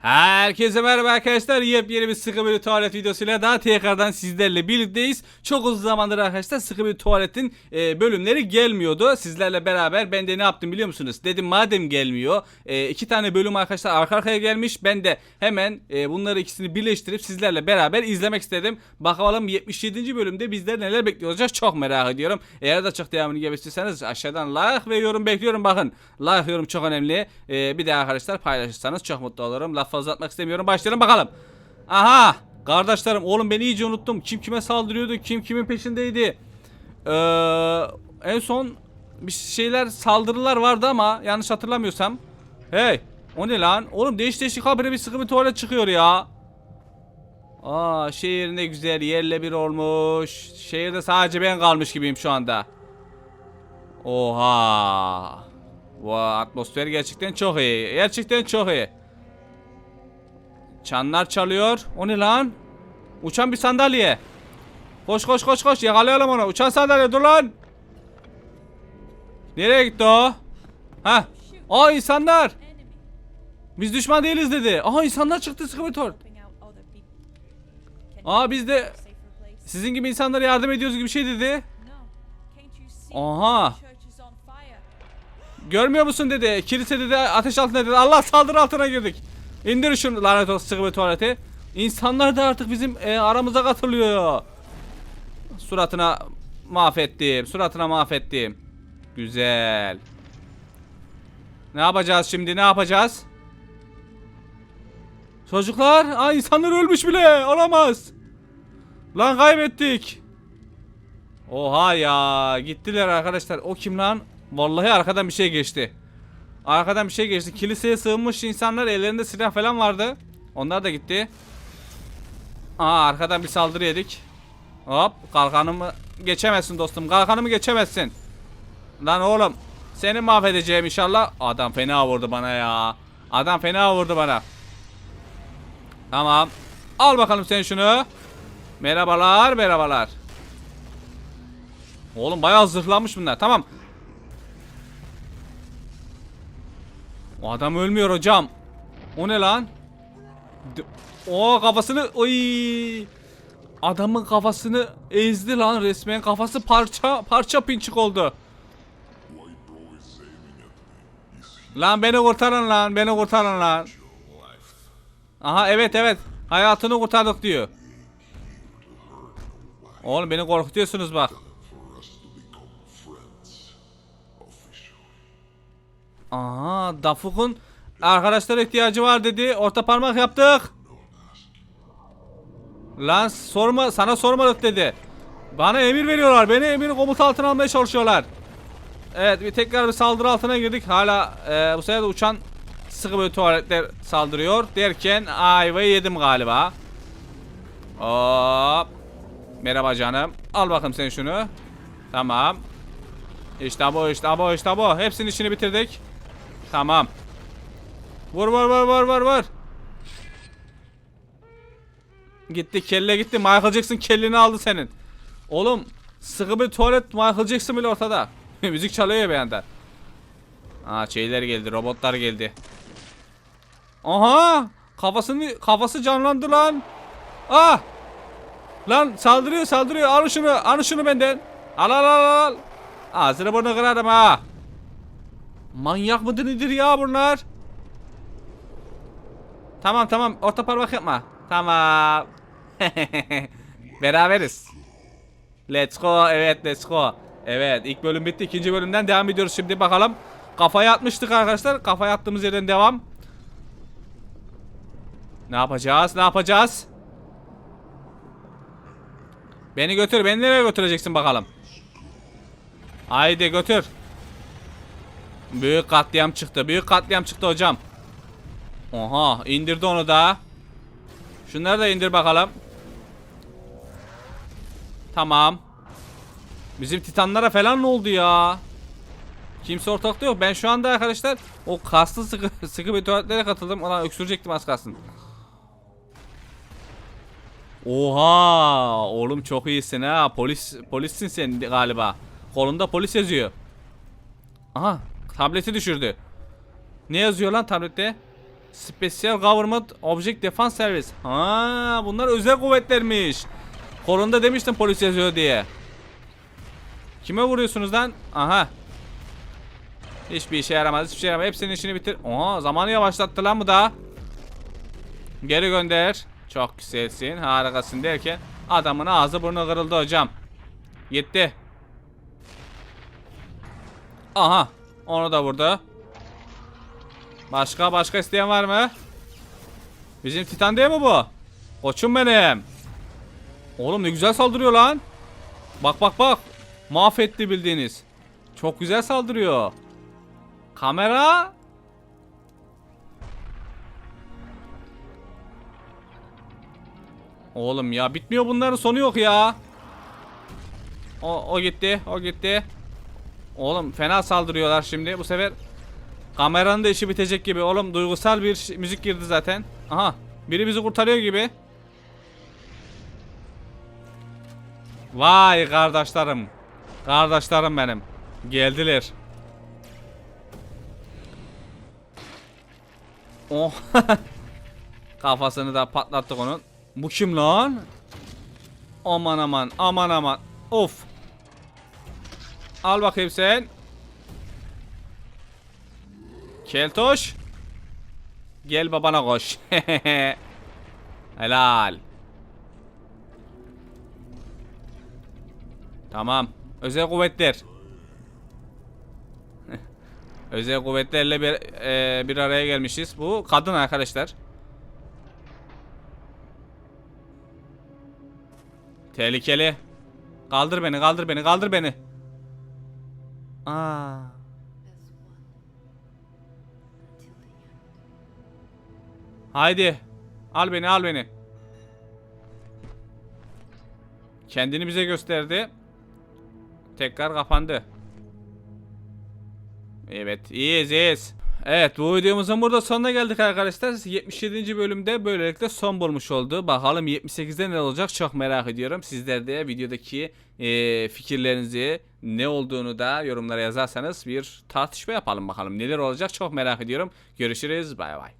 Herkese merhaba arkadaşlar. Yepyeni bir sıkı bir tuvalet videosuyla daha tekrardan sizlerle birlikteyiz. Çok uzun zamandır arkadaşlar sıkı bir tuvaletin e, bölümleri gelmiyordu. Sizlerle beraber ben de ne yaptım biliyor musunuz? Dedim madem gelmiyor e, iki tane bölüm arkadaşlar arka arkaya gelmiş. Ben de hemen e, bunları ikisini birleştirip sizlerle beraber izlemek istedim. Bakalım 77. bölümde bizler neler bekliyor olacak çok merak ediyorum. Eğer de çok devamını gelmek aşağıdan like ve yorum bekliyorum bakın. Like yorum çok önemli. E, bir de arkadaşlar paylaşırsanız çok mutlu olurum. Laf fazla atmak istemiyorum. Başlayalım bakalım. Aha! Kardeşlerim oğlum beni iyice unuttum. Kim kime saldırıyordu? Kim kimin peşindeydi? Ee, en son bir şeyler saldırılar vardı ama yanlış hatırlamıyorsam. Hey! O ne lan? Oğlum değiş değişik habire bir sıkı bir tuvalet çıkıyor ya. Aa şehir ne güzel yerle bir olmuş. Şehirde sadece ben kalmış gibiyim şu anda. Oha. Vay atmosfer gerçekten çok iyi. Gerçekten çok iyi. Çanlar çalıyor. O ne lan? Uçan bir sandalye. Koş koş koş koş yakalayalım onu. Uçan sandalye dur lan. Nereye gitti o? Ha? Aa insanlar. Biz düşman değiliz dedi. Aha insanlar çıktı sıkıntı Aa biz de sizin gibi insanlara yardım ediyoruz gibi bir şey dedi. Aha. Görmüyor musun dedi. Kilise dedi ateş altında dedi. Allah saldırı altına girdik. İndir şunu lanet olsun sıkı bir tuvaleti. İnsanlar da artık bizim e, aramıza katılıyor. Suratına mahvettim. Suratına mahvettim. Güzel. Ne yapacağız şimdi? Ne yapacağız? Çocuklar, aa insanlar ölmüş bile. Olamaz. Lan kaybettik. Oha ya, gittiler arkadaşlar. O kim lan? Vallahi arkadan bir şey geçti. Arkadan bir şey geçti. Kiliseye sığınmış insanlar ellerinde silah falan vardı. Onlar da gitti. Aa arkadan bir saldırı yedik. Hop kalkanımı geçemezsin dostum. Kalkanımı geçemezsin. Lan oğlum seni mahvedeceğim inşallah. Adam fena vurdu bana ya. Adam fena vurdu bana. Tamam. Al bakalım sen şunu. Merhabalar merhabalar. Oğlum bayağı zırhlanmış bunlar. Tamam. O adam ölmüyor hocam. O ne lan? O kafasını oy. Adamın kafasını ezdi lan resmen. Kafası parça parça pinçik oldu. Lan beni kurtarın lan. Beni kurtarın lan. Aha evet evet. Hayatını kurtardık diyor. Oğlum beni korkutuyorsunuz bak. Aha Dafuk'un arkadaşlara ihtiyacı var dedi. Orta parmak yaptık. Lan sorma sana sormadık dedi. Bana emir veriyorlar. Beni emir komuta altına almaya çalışıyorlar. Evet bir tekrar bir saldırı altına girdik. Hala e, bu sefer de uçan sıkı böyle tuvaletler saldırıyor. Derken ayvayı yedim galiba. Hop. Merhaba canım. Al bakalım sen şunu. Tamam. İşte bu işte bu işte bu. Hepsinin işini bitirdik. Tamam. Vur vur vur vur vur vur. Gitti kelle gitti. Michael Jackson kelleni aldı senin. Oğlum sıkı bir tuvalet Michael Jackson bile ortada. Müzik çalıyor ya bir yandan. Aa şeyler geldi robotlar geldi. Aha kafasını kafası canlandı lan. Ah Lan saldırıyor saldırıyor al şunu al şunu benden. Al al al al. Ağzını burnunu kırarım ha. Manyak mıdır nedir ya bunlar? Tamam tamam orta parmak yapma. Tamam. Beraberiz. Let's go evet let's go. Evet ilk bölüm bitti ikinci bölümden devam ediyoruz şimdi bakalım. Kafaya atmıştık arkadaşlar. Kafaya attığımız yerden devam. Ne yapacağız ne yapacağız? Beni götür beni nereye götüreceksin bakalım. Haydi götür. Büyük katliam çıktı. Büyük katliam çıktı hocam. Oha indirdi onu da. Şunları da indir bakalım. Tamam. Bizim titanlara falan ne oldu ya? Kimse ortakta yok. Ben şu anda arkadaşlar o kaslı sıkı, sıkı bir tuvaletlere katıldım. Ona öksürecektim az kalsın. Oha! Oğlum çok iyisin ha. Polis polissin sen galiba. Kolunda polis yazıyor. Aha, tableti düşürdü. Ne yazıyor lan tablette? Special Government Object Defense Service. Ha, bunlar özel kuvvetlermiş. Korunda demiştim polis yazıyor diye. Kime vuruyorsunuz lan? Aha. Hiçbir işe yaramaz. Hiçbir şey yaramaz. Hepsinin işini bitir. Oha zamanı yavaşlattı lan bu da. Geri gönder. Çok güzelsin. Harikasın derken adamın ağzı burnu kırıldı hocam. Gitti. Aha. Onu da vurdu. Başka başka isteyen var mı? Bizim Titan değil mi bu? Koçum benim. Oğlum ne güzel saldırıyor lan. Bak bak bak. Mahvetti bildiğiniz. Çok güzel saldırıyor. Kamera. Oğlum ya bitmiyor bunların sonu yok ya. O, o gitti, o gitti. Oğlum fena saldırıyorlar şimdi. Bu sefer kameranın da işi bitecek gibi. Oğlum duygusal bir müzik girdi zaten. Aha, biri bizi kurtarıyor gibi. Vay kardeşlerim. Kardeşlerim benim. Geldiler. Oh. Kafasını da patlattık onun. Bu kim lan? Aman aman aman aman. Of. Al bakayım sen. Keltoş. Gel babana koş. Helal. Tamam. Özel kuvvetler. Özel kuvvetlerle bir, e, bir araya gelmişiz. Bu kadın arkadaşlar. Tehlikeli. Kaldır beni, kaldır beni, kaldır beni. Aa. Haydi. Al beni, al beni. Kendini bize gösterdi. Tekrar kapandı. Evet, iyiyiz, iyiyiz. Evet, bu videomuzun burada sonuna geldik arkadaşlar. 77. bölümde böylelikle son bulmuş oldu. Bakalım 78'de ne olacak çok merak ediyorum. Sizler de videodaki eee, fikirlerinizi ne olduğunu da yorumlara yazarsanız bir tartışma yapalım bakalım. Neler olacak çok merak ediyorum. Görüşürüz, bay bay.